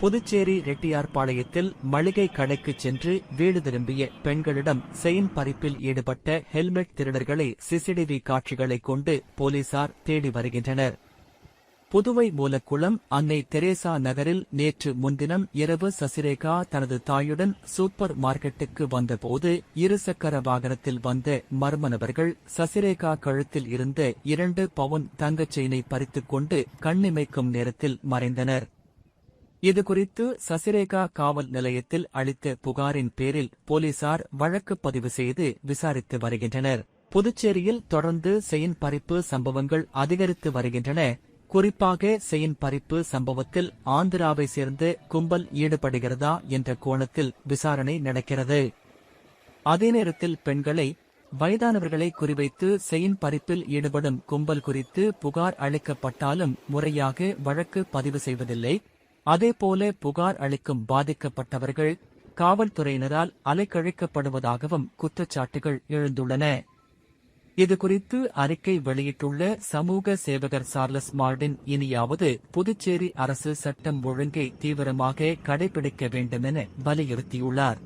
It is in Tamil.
புதுச்சேரி ரெட்டியார்பாளையத்தில் மளிகை கடைக்கு சென்று வீடு திரும்பிய பெண்களிடம் செயின் பறிப்பில் ஈடுபட்ட ஹெல்மெட் திருடர்களை சிசிடிவி காட்சிகளை கொண்டு போலீசார் தேடி வருகின்றனர். புதுவை மூலக்குளம் அன்னை தெரேசா நகரில் நேற்று முன்தினம் இரவு சசிரேகா தனது தாயுடன் சூப்பர் மார்க்கெட்டுக்கு வந்தபோது இருசக்கர வாகனத்தில் வந்த மர்ம நபர்கள் சசிரேகா கழுத்தில் இருந்த இரண்டு பவுன் தங்கச் செயினை பறித்துக் கொண்டு கண்ணிமைக்கும் நேரத்தில் மறைந்தனர். இதுகுறித்து சசிரேகா காவல் நிலையத்தில் அளித்த புகாரின் பேரில் போலீசார் வழக்கு பதிவு செய்து விசாரித்து வருகின்றனர். புதுச்சேரியில் தொடர்ந்து செயின் பறிப்பு சம்பவங்கள் அதிகரித்து வருகின்றன. குறிப்பாக செயின் பறிப்பு சம்பவத்தில் ஆந்திராவை சேர்ந்த கும்பல் ஈடுபடுகிறதா என்ற கோணத்தில் விசாரணை நடக்கிறது. அதே நேரத்தில் பெண்களை வயதானவர்களை குறிவைத்து செயின் பறிப்பில் ஈடுபடும் கும்பல் குறித்து புகார் அளிக்கப்பட்டாலும் முறையாக வழக்கு பதிவு செய்வதில்லை. அதேபோல புகார் அளிக்கும் பாதிக்கப்பட்டவர்கள் காவல்துறையினரால் அலைக்கழிக்கப்படுவதாகவும் குற்றச்சாட்டுகள் எழுந்துள்ளன. இதுகுறித்து அறிக்கை வெளியிட்டுள்ள சமூக சேவகர் சார்லஸ் மார்டின் இனியாவது புதுச்சேரி அரசு சட்டம் ஒழுங்கை தீவிரமாக கடைபிடிக்க வேண்டுமென வலியுறுத்தியுள்ளார்.